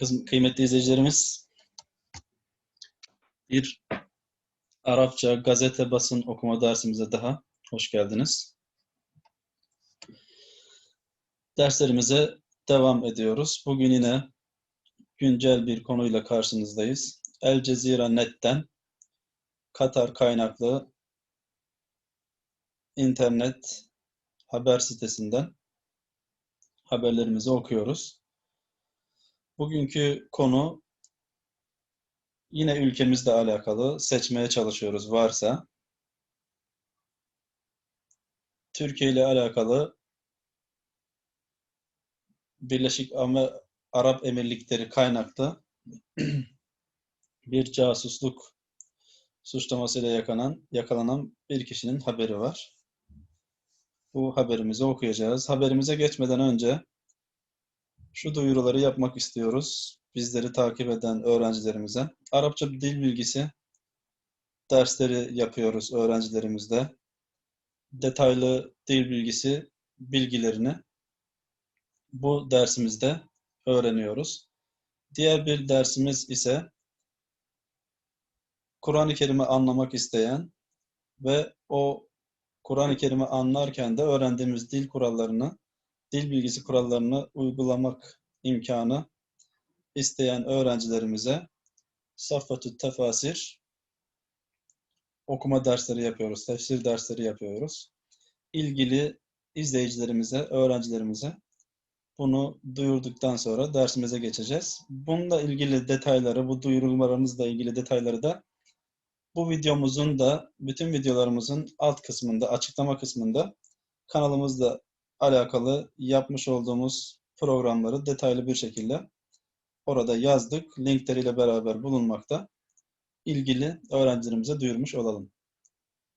Kıymetli izleyicilerimiz, bir Arapça gazete basın okuma dersimize daha hoş geldiniz. Derslerimize devam ediyoruz. Bugün yine güncel bir konuyla karşınızdayız. El Cezira Net'ten Katar kaynaklı internet haber sitesinden haberlerimizi okuyoruz. Bugünkü konu yine ülkemizle alakalı seçmeye çalışıyoruz varsa. Türkiye ile alakalı Birleşik Arap Emirlikleri kaynaklı bir casusluk suçlamasıyla yakalanan, yakalanan bir kişinin haberi var. Bu haberimizi okuyacağız. Haberimize geçmeden önce şu duyuruları yapmak istiyoruz. Bizleri takip eden öğrencilerimize. Arapça dil bilgisi dersleri yapıyoruz öğrencilerimizle. Detaylı dil bilgisi bilgilerini bu dersimizde öğreniyoruz. Diğer bir dersimiz ise Kur'an-ı Kerim'i anlamak isteyen ve o Kur'an-ı Kerim'i anlarken de öğrendiğimiz dil kurallarını, dil bilgisi kurallarını uygulamak imkanı isteyen öğrencilerimize Saffatü Tefasir okuma dersleri yapıyoruz, tefsir dersleri yapıyoruz. İlgili izleyicilerimize, öğrencilerimize bunu duyurduktan sonra dersimize geçeceğiz. Bununla ilgili detayları, bu duyurularımızla ilgili detayları da bu videomuzun da, bütün videolarımızın alt kısmında, açıklama kısmında kanalımızla alakalı yapmış olduğumuz programları detaylı bir şekilde orada yazdık. Linkleriyle beraber bulunmakta. İlgili öğrencilerimize duyurmuş olalım.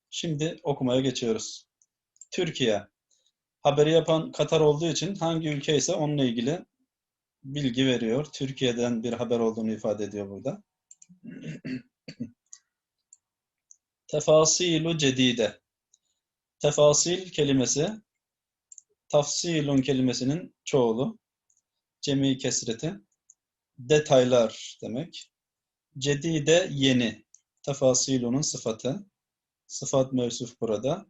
Şimdi okumaya geçiyoruz. Türkiye. Haberi yapan Katar olduğu için hangi ülke ise onunla ilgili bilgi veriyor. Türkiye'den bir haber olduğunu ifade ediyor burada. Tefasilu cedide. Tefasil kelimesi tafsilun kelimesinin çoğulu. Cemi kesreti. Detaylar demek. Cedide yeni. Tefasilunun sıfatı. Sıfat mevsuf burada.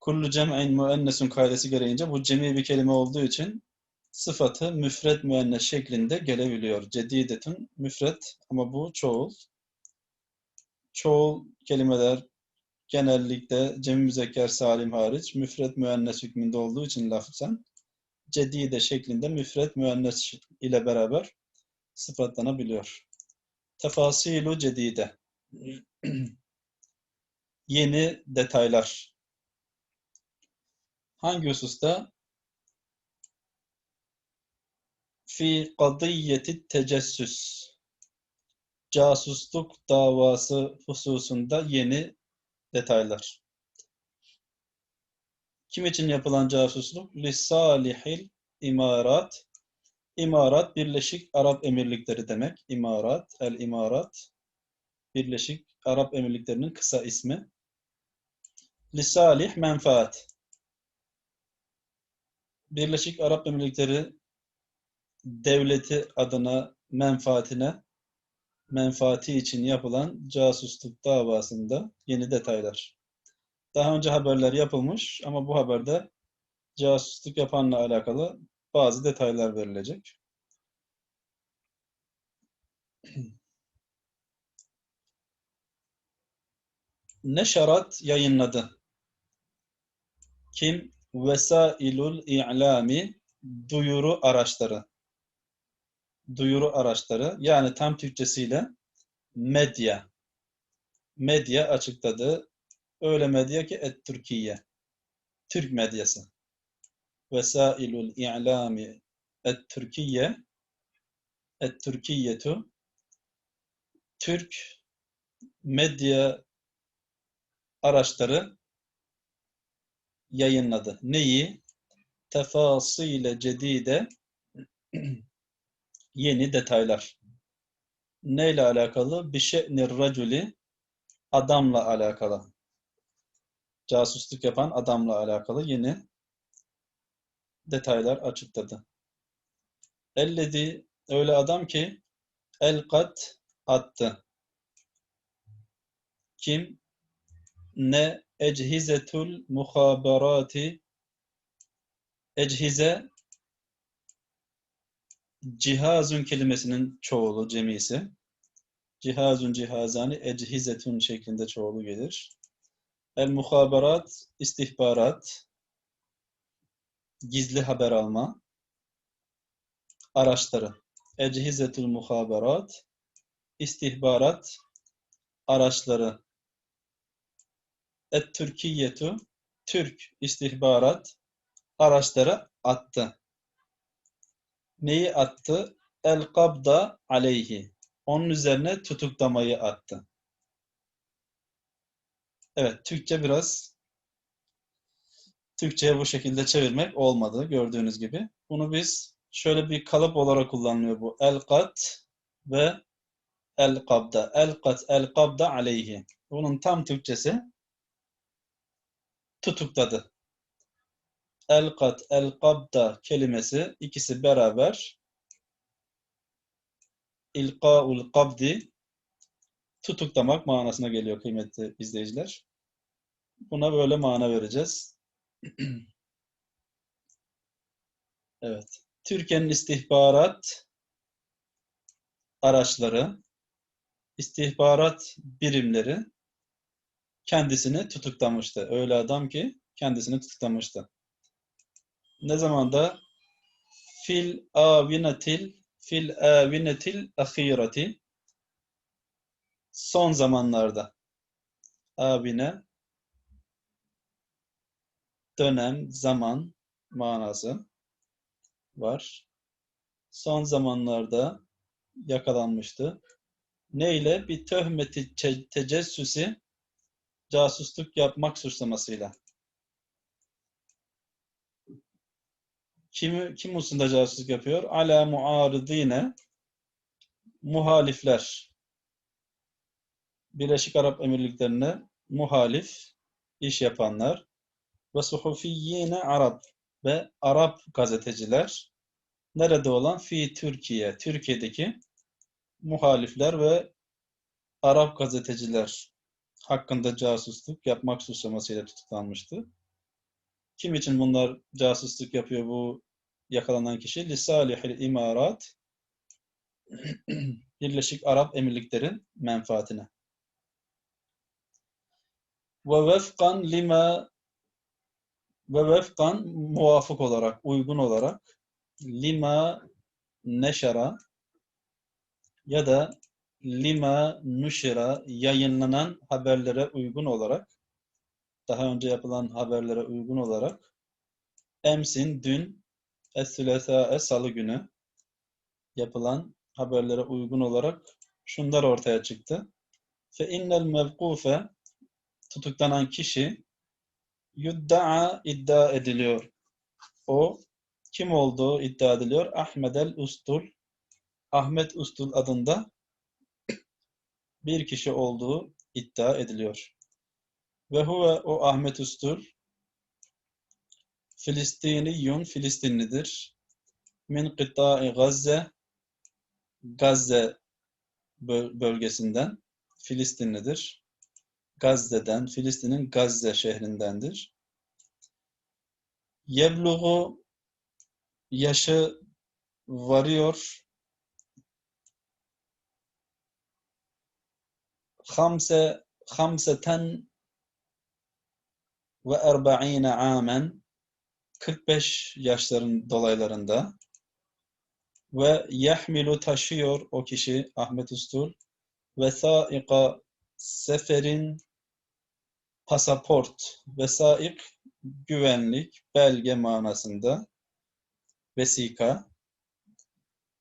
Kullu cem'in müennesun kaidesi gereğince bu cemi bir kelime olduğu için sıfatı müfret müennes şeklinde gelebiliyor. Cedidetun müfret ama bu çoğul. Çoğul kelimeler genellikle cemi müzekker salim hariç müfret müennes hükmünde olduğu için lafzen cedide şeklinde müfret müennes ile beraber sıfatlanabiliyor. Tefasilu cedide. Yeni detaylar. Hangi hususta? Fi kadiyeti tecessüs. Casusluk davası hususunda yeni detaylar. Kim için yapılan casusluk? Lisalihil imarat. İmarat, Birleşik Arap Emirlikleri demek. İmarat, el imarat. Birleşik Arap Emirlikleri'nin kısa ismi. Lisalih menfaat. Birleşik Arap Emirlikleri devleti adına menfaatine menfaati için yapılan casusluk davasında yeni detaylar. Daha önce haberler yapılmış ama bu haberde casusluk yapanla alakalı bazı detaylar verilecek. Neşarat yayınladı. Kim? Vesailul i'lami duyuru araçları. Duyuru araçları yani tam Türkçesiyle medya. Medya açıkladı. Öyle medya ki et Türkiye. Türk medyası. Vesailul i'lami et Türkiye et Türkiyetu Türk medya araçları yayınladı. Neyi? Tefasile cedide yeni detaylar. Neyle alakalı? Bişe'nir raculi adamla alakalı. Casusluk yapan adamla alakalı yeni detaylar açıkladı. Ellezi Öyle adam ki elkat attı. Kim? Ne ecihizetul muhaberati ecihize cihazun kelimesinin çoğulu, cemisi. Cihazun cihazani ecihizetun şeklinde çoğulu gelir. El muhaberat istihbarat gizli haber alma araçları. Ecihizetul muhaberat istihbarat araçları. Et Türkiyetu Türk istihbarat araçları attı. Neyi attı? El kabda aleyhi. Onun üzerine tutuklamayı attı. Evet, Türkçe biraz Türkçe'ye bu şekilde çevirmek olmadı gördüğünüz gibi. Bunu biz şöyle bir kalıp olarak kullanılıyor bu. El kat ve el kabda. El kat el kabda aleyhi. Bunun tam Türkçesi tutukladı. El kat el kabda kelimesi ikisi beraber ilkaul kabdi tutuklamak manasına geliyor kıymetli izleyiciler. Buna böyle mana vereceğiz. evet. Türkiye'nin istihbarat araçları, istihbarat birimleri kendisini tutuklamıştı. Öyle adam ki kendisini tutuklamıştı. Ne zamanda? Fil avinetil fil avinetil ahireti son zamanlarda avine dönem, zaman manası var. Son zamanlarda yakalanmıştı. Neyle? Bir töhmeti tecessüsi casusluk yapmak suçlamasıyla. Kim, kim hususunda casusluk yapıyor? Ala muaridine muhalifler. Birleşik Arap Emirlikleri'ne muhalif iş yapanlar ve suhufiyyine Arap ve Arap gazeteciler nerede olan? Fi Türkiye, Türkiye'deki muhalifler ve Arap gazeteciler hakkında casusluk yapmak suçlamasıyla tutuklanmıştı. Kim için bunlar casusluk yapıyor bu yakalanan kişi? Lisalihil imarat Birleşik Arap Emirliklerin menfaatine. Ve vefkan lima ve vefkan muvafık olarak, uygun olarak lima neşara ya da lima nuşira yayınlanan haberlere uygun olarak daha önce yapılan haberlere uygun olarak emsin dün es-sülesâe salı günü yapılan haberlere uygun olarak şunlar ortaya çıktı. Fe innel mevkufe tutuklanan kişi yudda'a iddia ediliyor. O kim olduğu iddia ediliyor? Ahmed el Ustul. Ahmet Ustul adında bir kişi olduğu iddia ediliyor. Ve huve o Ahmet Ustul Filistiniyun Filistinlidir. Min kıta'i Gazze Gazze bölgesinden Filistinlidir. Gazze'den, Filistin'in Gazze şehrindendir. Yebluğu yaşı varıyor. Hamse hamseten ve erba'ine amen 45 yaşların dolaylarında. Ve yahmilu taşıyor o kişi Ahmet Ustul. Ve saika seferin pasaport vesaik güvenlik belge manasında vesika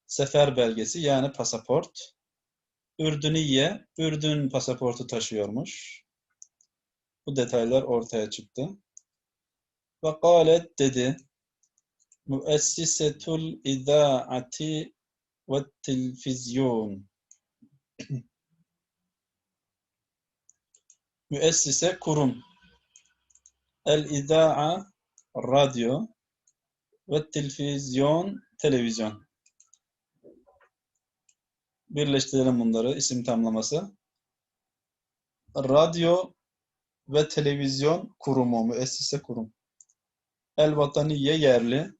sefer belgesi yani pasaport. Ürdüniye Ürdün pasaportu taşıyormuş. Bu detaylar ortaya çıktı. Ve galet dedi müessisetul izaati ve televizyon müessise kurum el-idaa radyo ve televizyon televizyon Birleştirelim bunları. isim tamlaması. Radyo ve Televizyon Kurumu, müessese kurum. El Vataniye yerli.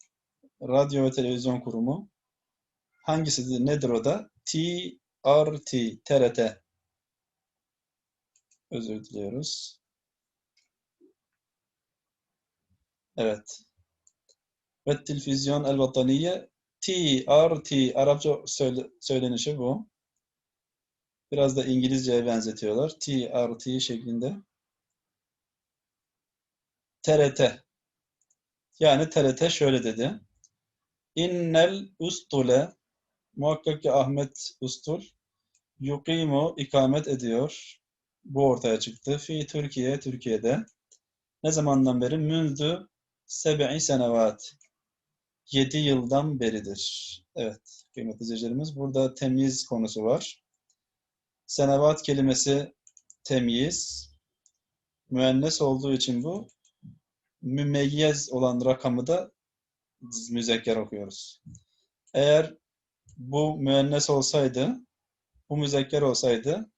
Radyo ve Televizyon Kurumu. Hangisidir? Nedir o da? TRT, TRT. Özür diliyoruz. Evet. Ve Televizyon El Vataniye TRT. Arapça söyle, söylenişi bu. Biraz da İngilizceye benzetiyorlar. TRT şeklinde. TRT. Yani TRT şöyle dedi. İnnel ustule muhakkak ki Ahmet Ustul yukimu ikamet ediyor. Bu ortaya çıktı. Fi Türkiye, Türkiye'de. Ne zamandan beri? Münzü sebe'i senevat. 7 yıldan beridir. Evet, kıymetli izleyicilerimiz. Burada temyiz konusu var. Senevat kelimesi temyiz. Müennes olduğu için bu mümeyyez olan rakamı da müzekker okuyoruz. Eğer bu müennes olsaydı, bu müzekker olsaydı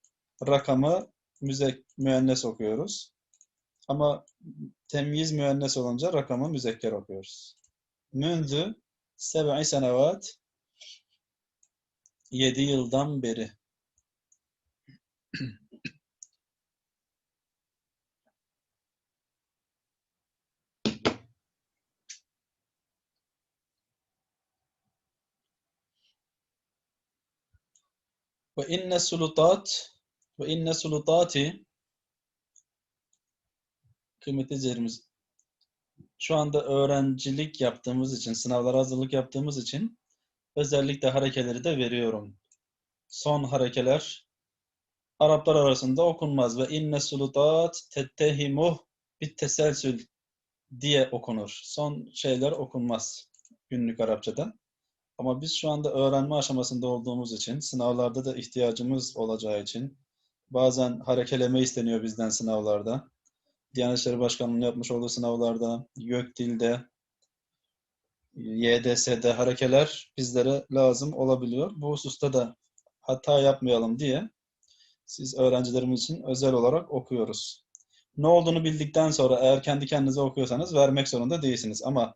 rakamı müzek, müennes okuyoruz. Ama temyiz müennes olunca rakamı müzekker okuyoruz. Mündü sebe'i senevat 7 yıldan beri. Ve inne sulutat ve inne sulutati kıymetli izleyicilerimiz şu anda öğrencilik yaptığımız için, sınavlara hazırlık yaptığımız için özellikle harekeleri de veriyorum. Son harekeler Araplar arasında okunmaz ve inne sulutat tettehimuh bit teselsül diye okunur. Son şeyler okunmaz günlük Arapçada. Ama biz şu anda öğrenme aşamasında olduğumuz için, sınavlarda da ihtiyacımız olacağı için, bazen harekeleme isteniyor bizden sınavlarda. Diyanet İşleri Başkanlığı'nın yapmış olduğu sınavlarda, YÖKDİL'de, YDS'de harekeler bizlere lazım olabiliyor. Bu hususta da hata yapmayalım diye siz öğrencilerimiz için özel olarak okuyoruz. Ne olduğunu bildikten sonra eğer kendi kendinize okuyorsanız vermek zorunda değilsiniz. Ama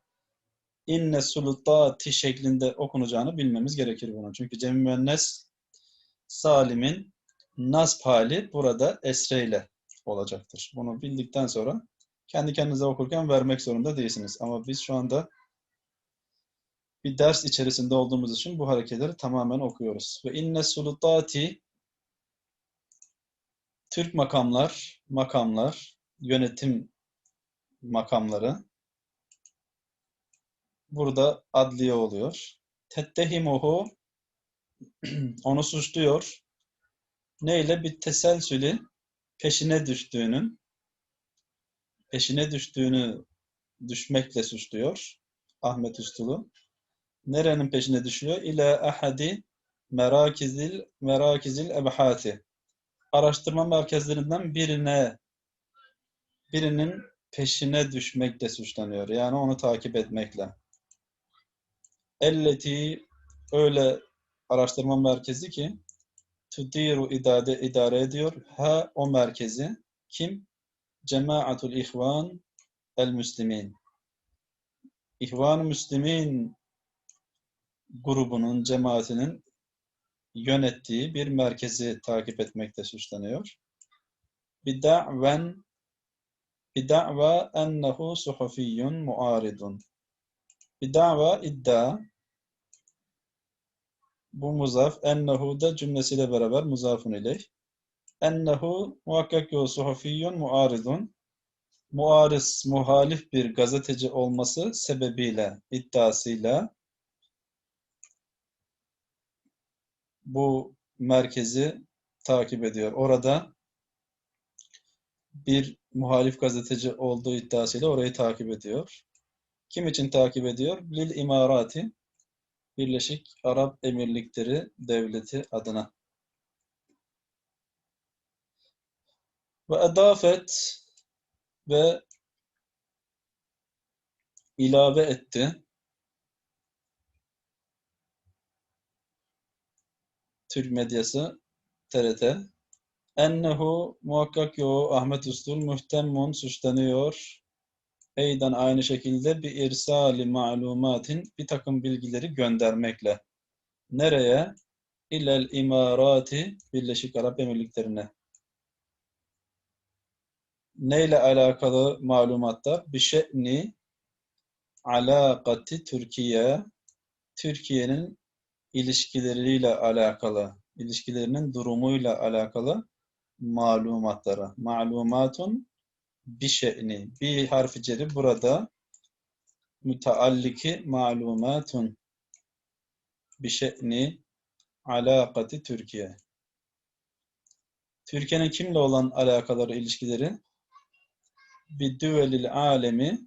inne sulutati şeklinde okunacağını bilmemiz gerekir bunun. Çünkü cem müennes salimin nasb hali burada esreyle olacaktır. Bunu bildikten sonra kendi kendinize okurken vermek zorunda değilsiniz. Ama biz şu anda bir ders içerisinde olduğumuz için bu hareketleri tamamen okuyoruz. Ve inne sulutati Türk makamlar, makamlar, yönetim makamları burada adliye oluyor. Tettehimuhu onu suçluyor. Neyle? Bir teselsülü peşine düştüğünün peşine düştüğünü düşmekle suçluyor Ahmet Ustalı. Nerenin peşine düşüyor? İle ahadi merakizil merakizil ebhati. Araştırma merkezlerinden birine birinin peşine düşmekle suçlanıyor. Yani onu takip etmekle. Elleti öyle araştırma merkezi ki tudiru idare, idare ediyor. Ha o merkezi. Kim? Cemaatul İhvan el Müslimin. İhvan-ı Müslimin grubunun, cemaatinin yönettiği bir merkezi takip etmekte suçlanıyor. Bida'ven bida'va ennehu suhufiyyun muaridun. Bida'va iddia bu muzaf ennehu da cümlesiyle beraber muzafun ileyh. Ennehu muhakkak ki o suhufiyyun muaridun muariz, muhalif bir gazeteci olması sebebiyle, iddiasıyla bu merkezi takip ediyor. Orada bir muhalif gazeteci olduğu iddiasıyla orayı takip ediyor. Kim için takip ediyor? Lil imarati Birleşik Arap Emirlikleri Devleti adına. Ve edafet ve ilave etti. Türk medyası TRT. Ennehu muhakkak yo Ahmet Ustul muhtemmun suçlanıyor. Eydan aynı şekilde bir irsali malumatin bir takım bilgileri göndermekle. Nereye? İlel imarati Birleşik Arap Emirlikleri'ne. Neyle alakalı malumatlar? Bir şe'ni alakati Türkiye Türkiye'nin ilişkileriyle alakalı, ilişkilerinin durumuyla alakalı malumatlara. Malumatun bir şe'ni. Bir harfi ceri burada mütealliki malumatun bir şe'ni alakati Türkiye. Türkiye'nin kimle olan alakaları, ilişkileri? Bir düvelil alemi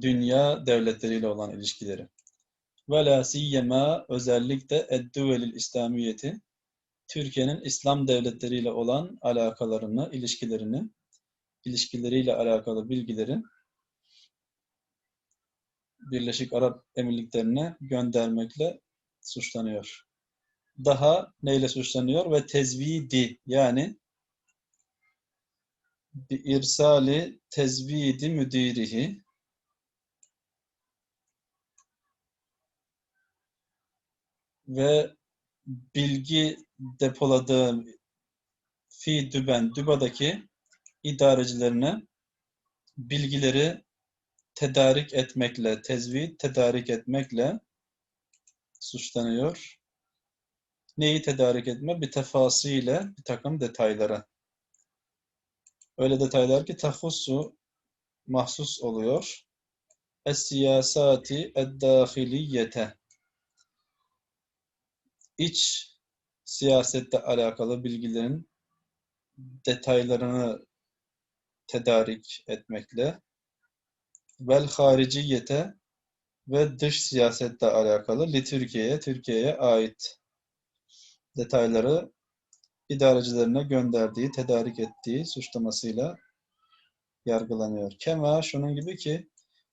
dünya devletleriyle olan ilişkileri. Ve la siyyema özellikle eddüvelil İslamiyeti Türkiye'nin İslam devletleriyle olan alakalarını, ilişkilerini, ilişkileriyle alakalı bilgileri Birleşik Arap Emirlikleri'ne göndermekle suçlanıyor. Daha neyle suçlanıyor? Ve tezvidi yani bir irsali tezvidi müdirihi ve bilgi depoladığı fi düben, dübadaki idarecilerine bilgileri tedarik etmekle, tezvid tedarik etmekle suçlanıyor. Neyi tedarik etme? Bir tefasıyla bir takım detaylara. Öyle detaylar ki tahussu mahsus oluyor. Es-siyasati ed-dâhiliyete iç siyasette alakalı bilgilerin detaylarını tedarik etmekle vel hariciyete ve dış siyasetle alakalı li Türkiye'ye, Türkiye'ye ait detayları idarecilerine gönderdiği, tedarik ettiği suçlamasıyla yargılanıyor. Kema şunun gibi ki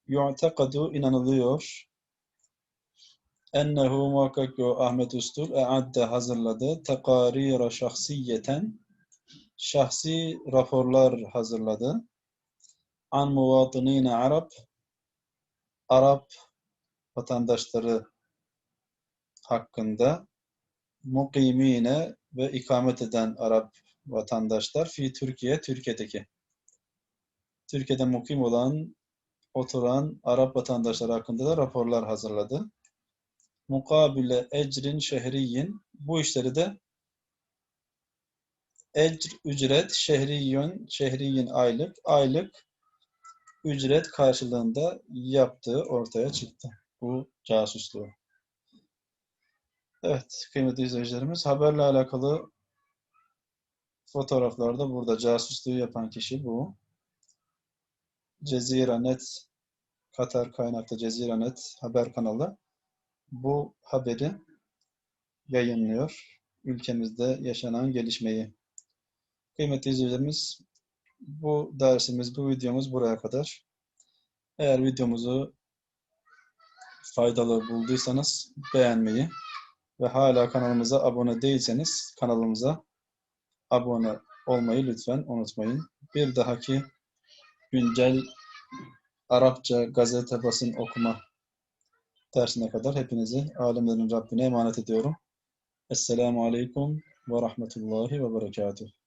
yu'tekadu inanılıyor ennehu muhakkak o Ahmet Ustul e'adde hazırladı tekarira şahsiyeten şahsi raporlar hazırladı. An muvatınine Arap Arap vatandaşları hakkında mukimine ve ikamet eden Arap vatandaşlar fi Türkiye, Türkiye'deki. Türkiye'de mukim olan oturan Arap vatandaşları hakkında da raporlar hazırladı. Mukabile ecrin şehriyin bu işleri de ecr ücret şehriyün şehriyin aylık aylık ücret karşılığında yaptığı ortaya çıktı. Bu casusluğu. Evet kıymetli izleyicilerimiz haberle alakalı fotoğraflarda burada casusluğu yapan kişi bu. Ceziranet Katar kaynaklı Ceziranet haber kanalı bu haberi yayınlıyor. Ülkemizde yaşanan gelişmeyi. Kıymetli izleyicilerimiz, bu dersimiz, bu videomuz buraya kadar. Eğer videomuzu faydalı bulduysanız beğenmeyi ve hala kanalımıza abone değilseniz kanalımıza abone olmayı lütfen unutmayın. Bir dahaki güncel Arapça gazete basın okuma dersine kadar hepinizi alemlerin Rabbine emanet ediyorum. Esselamu Aleyküm ve Rahmetullahi ve Berekatuhu.